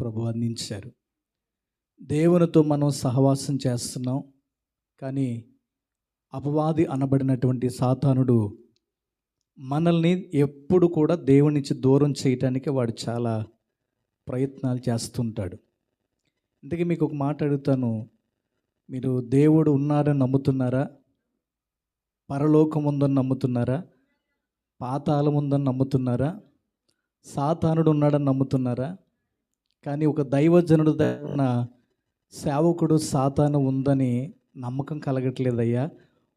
ప్రభు అందించారు. దేవునితో మనం సహవాసం చేస్తున్నాం. కానీ అపవాది అనబడినటువంటి సాతానుడు మనల్ని ఎప్పుడు కూడా దేవుని నుంచి దూరం చేయటానికి వాడు చాలా ప్రయత్నాలు చేస్తుంటాడు. అందుకే మీకు ఒక మాట అడుగుతాను. మీరు దేవుడు ఉన్నాడని నమ్ముతున్నారా? పరలోకం ఉందని నమ్ముతున్నారా? పాతాళం ఉందని నమ్ముతున్నారా? సాతానుడు ఉన్నాడని నమ్ముతున్నారా? కానీ ఒక దైవజనుడు ఉన్న సేవకుడు సాతాను ఉందని నమ్మకం కలగట్లేదయ్యా.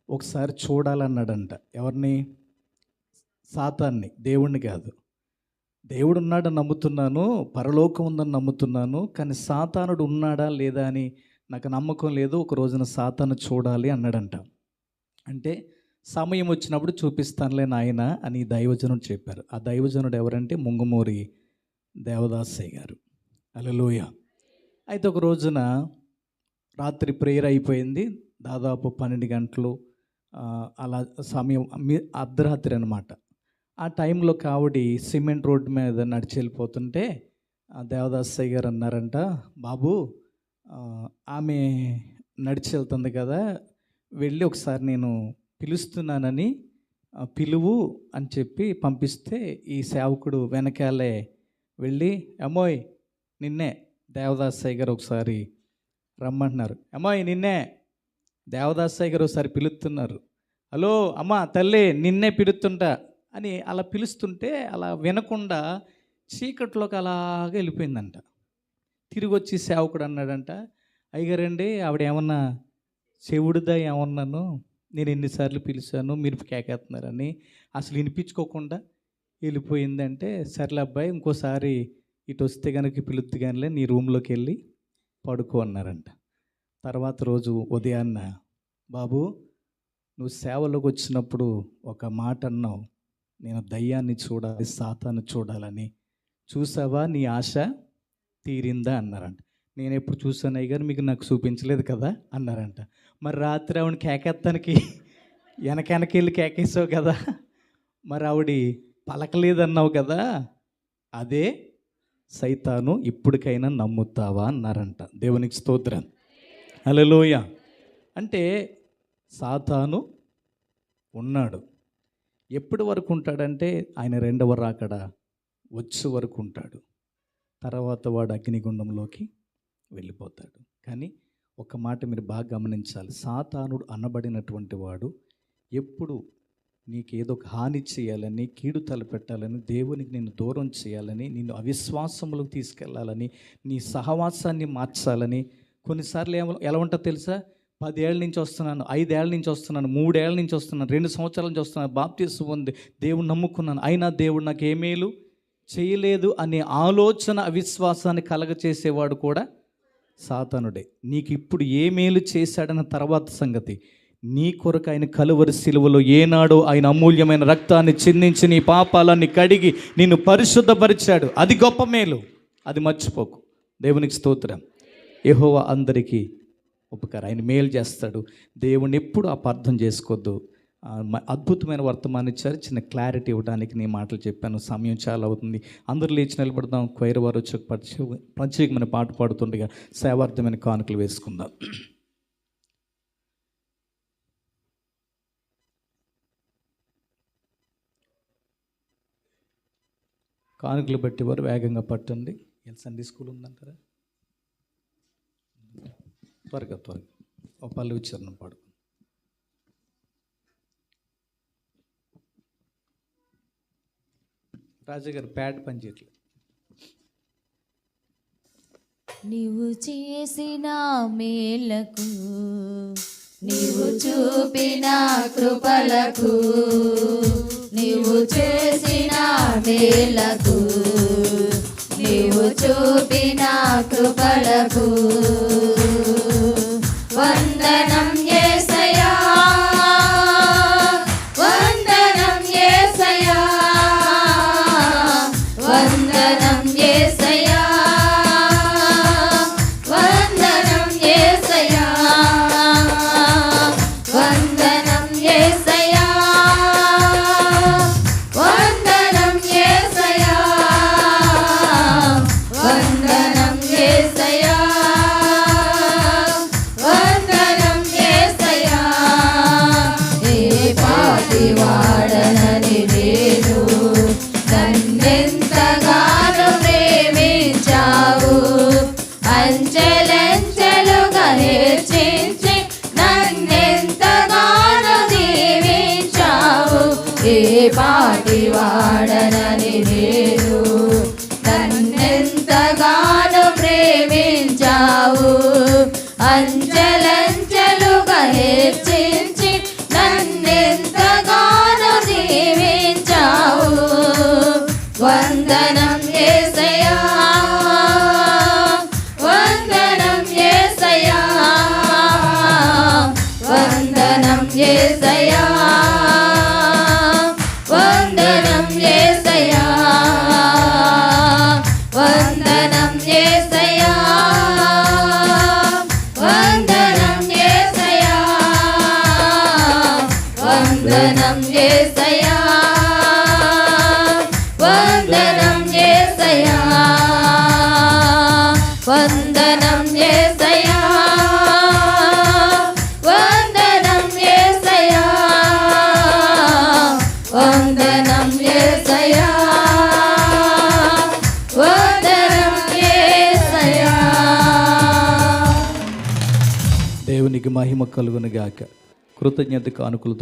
ఒకసారి చూడాలన్నాడంట. ఎవరిని? సాతాన్ని. దేవుణ్ణి కాదు. దేవుడు ఉన్నాడని నమ్ముతున్నాను పరలోకం ఉందని నమ్ముతున్నాను కానీ సాతానుడు ఉన్నాడా లేదా అని నాకు నమ్మకం లేదు. ఒక రోజున సాతాను చూడాలి అన్నాడంట. అంటే సమయం వచ్చినప్పుడు చూపిస్తానులే నాయన అని దైవజనుడు చెప్పారు. ఆ దైవజనుడు ఎవరంటే ముంగమూరి దేవదాసయ్య గారు. అలలోయ అయితే ఒక రోజున రాత్రి ప్రేయర్ అయిపోయింది. దాదాపు పన్నెండు గంటలు అలా సమయం అర్ధరాత్రి అనమాట ఆ టైంలో కావడి సిమెంట్ రోడ్డు మీద నడిచి వెళ్ళిపోతుంటే ఆ దేవదాసయ్య గారు అన్నారంట బాబు ఆమె నడిచి వెళ్తుంది కదా వెళ్ళి ఒకసారి నేను పిలుస్తున్నానని పిలువు అని చెప్పి పంపిస్తే ఈ సేవకుడు వెనకాలే వెళ్ళి అమ్మోయ్ నిన్నే దేవదాసయ్య గారు ఒకసారి రమ్మంటున్నారు. అమ్మాయి నిన్నే దేవదాసయ్య గారు ఒకసారి పిలుస్తున్నారు. హలో అమ్మ తల్లి నిన్నే పిలుస్తుంటా అని అలా పిలుస్తుంటే అలా వినకుండా చీకట్లోకి అలాగే వెళ్ళిపోయిందంట. తిరిగి వచ్చి సేవకుడు అన్నాడంట అయ్యగారండి ఆవిడ ఏమన్నా చెవుడుదా ఏమన్నాను? నేను ఎన్నిసార్లు పిలిచాను మీరు కేకేస్తున్నారని. అసలు వినిపించుకోకుండా వెళ్ళిపోయిందంటే సర్లే అబ్బాయి ఇంకోసారి ఇటు వస్తే కనుక పిలుద్ది కానిలే నీ రూమ్లోకి వెళ్ళి పడుకో అన్నారంట. తర్వాత రోజు ఉదయాన్న బాబు నువ్వు సేవలోకి వచ్చినప్పుడు ఒక మాట అన్నావు నేను దయ్యాన్ని చూడాలి సాతాన్ని చూడాలని. చూసావా నీ ఆశ? తీరిందా? అన్నారంట. నేను ఎప్పుడు చూసాను అయ్యారు మీకు నాకు చూపించలేదు కదా? అన్నారంట. మరి రాత్రి ఆవిడ కేకెత్తానికి? వెనక వెనకెళ్ళి కేకేసావు కదా? మరి ఆవిడ పలకలేదన్నావు కదా? అదే సైతాను ఇప్పటికైనా నమ్ముతావా అన్నారంట. దేవునికి స్తోత్రం. అలలోయ అంటే సాతాను ఉన్నాడు. ఎప్పటి వరకు ఉంటాడంటే ఆయన రెండవ రాకడ వచ్చే వరకు ఉంటాడు. తర్వాత వాడు అగ్నిగుండంలోకి వెళ్ళిపోతాడు. కానీ ఒక మాట మీరు బాగా గమనించాలి. సాతానుడు అనబడినటువంటి వాడు ఎప్పుడు నీకేదో ఒక హాని చేయాలని కీడు తలపెట్టాలని దేవునికి నేను దూరం చేయాలని నిన్ను అవిశ్వాసములకు తీసుకెళ్ళాలని నీ సహవాసాన్ని మార్చాలని. కొన్నిసార్లు ఏమ ఎలా ఉంటుందో తెలుసా? పదేళ్ళ నుంచి వస్తున్నాను ఐదేళ్ళ నుంచి వస్తున్నాను మూడేళ్ళ నుంచి వస్తున్నాను రెండు సంవత్సరాల నుంచి వస్తున్నాను బాప్తీసు ఉంది దేవుడు నమ్ముకున్నాను. అయినా దేవుడు నాకు ఏమేలు చేయలేదు అనే ఆలోచన అవిశ్వాసాన్ని కలగచేసేవాడు కూడా సాతానుడే. నీకు ఇప్పుడు ఏ మేలు చేశాడన్న తర్వాత సంగతి. నీ కొరకు ఆయన కలువరి సిలువలో ఏనాడో ఆయన అమూల్యమైన రక్తాన్ని చిందించి నీ పాపాలన్నీ కడిగి నిన్ను పరిశుద్ధపరిచాడు. అది గొప్ప మేలు. అది మర్చిపోకు. దేవునికి స్తోత్రం. యెహోవా అందరికీ ఉపకారం. ఆయన మేలు చేస్తాడు. దేవుణ్ణి ఎప్పుడు అపార్థం చేసుకోవద్దు అద్భుతమైన వర్తమానం ఇచ్చారు చిన్న క్లారిటీ ఇవ్వడానికి నేను మాటలు చెప్పాను. సమయం చాలా అవుతుంది. అందరూ లేచి నిలబడదాం. క్వైర్ వారు వచ్చి ప్రత్యేకమైన పాట పాడుతుండగా సేవార్థమైన కానుకలు వేసుకుందాం. కానుకలు పెట్టేవారు వారు వేగంగా పట్టండి. ఇలా సండే స్కూల్ ఉందంటారా? త్వరగా త్వరగా. ఒక పల్లె ఉచ్చారణ పాడు రాజాగారు ప్యాడ్ పనిచేయట్లేదు నీవు చేసిన మేలకు నీవు చూపిన కృపలకు నీవు చేసిన వేలకు నీవు చూపిన కృపలకు ఏ పాటి వాడన? వందనం యేసయ్యా వందనం యేసయ్యా వందనం యేసయ్యా వందనం యేసయ్యా దేవునికి మహిమ కలుగును గాక కృతజ్ఞత కానుకలు